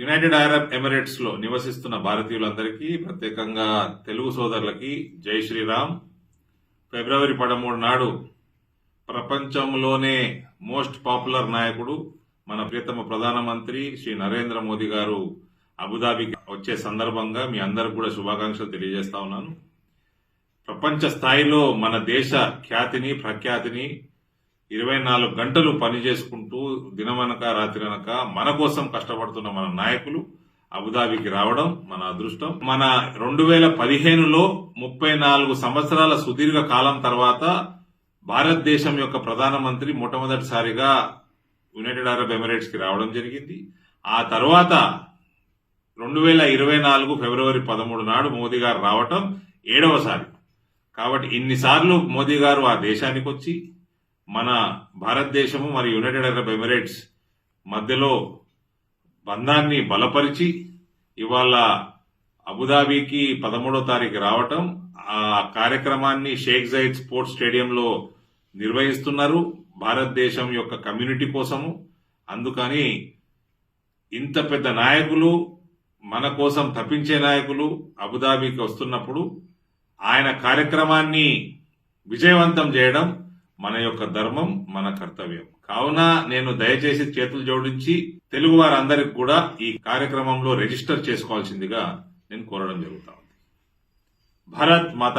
United Arab ఎమిరేట్స్లో నివసిస్తున్న భారతీయులందరికీ ప్రత్యేకంగా తెలుగు సోదరులకి జై శ్రీరామ్. ఫిబ్రవరి పదమూడు నాడు ప్రపంచంలోనే మోస్ట్ పాపులర్ నాయకుడు మన ప్రియతమ ప్రధానమంత్రి శ్రీ నరేంద్ర మోదీ గారు అబుదాబికి వచ్చే సందర్భంగా మీ అందరికి కూడా శుభాకాంక్షలు తెలియజేస్తా ఉన్నాను. ప్రపంచ స్థాయిలో మన దేశ ఖ్యాతిని ప్రఖ్యాతిని ఇరవై నాలుగు గంటలు పని చేసుకుంటూ దినమనక రాత్రినక మన కోసం కష్టపడుతున్న మన నాయకులు అబుదాబికి రావడం మన అదృష్టం. మన రెండు వేల పదిహేనులో ముప్పై నాలుగు సంవత్సరాల సుదీర్ఘ కాలం తర్వాత భారతదేశం యొక్క ప్రధానమంత్రి మొట్టమొదటిసారిగా యునైటెడ్ అరబ్ ఎమిరేట్స్కి రావడం జరిగింది. ఆ తర్వాత రెండు వేల ఇరవై నాలుగు ఫిబ్రవరి పదమూడు నాడు మోదీ గారు రావటం ఏడవసారి. కాబట్టి ఇన్నిసార్లు మోదీ గారు ఆ దేశానికి వచ్చి మన భారతదేశము మరియు యునైటెడ్ అరబ్ ఎమిరేట్స్ మధ్యలో బంధాన్ని బలపరిచి ఇవాళ అబుదాబీకి పదమూడో తారీఖు రావటం ఆ కార్యక్రమాన్ని షేక్ జైద్ స్పోర్ట్స్ స్టేడియంలో నిర్వహిస్తున్నారు భారతదేశం యొక్క కమ్యూనిటీ కోసము. అందుకని ఇంత పెద్ద నాయకులు మన కోసం తప్పించే నాయకులు అబుదాబీకి వస్తున్నప్పుడు ఆయన కార్యక్రమాన్ని విజయవంతం చేయడం మన యొక్క ధర్మం మన కర్తవ్యం. కావున నేను దయచేసి చేతులు జోడించి తెలుగు వారందరికి కూడా ఈ కార్యక్రమంలో రిజిస్టర్ చేసుకోవాల్సిందిగా నేను కోరడం జరుగుతా ఉంది. భారత్ మాతా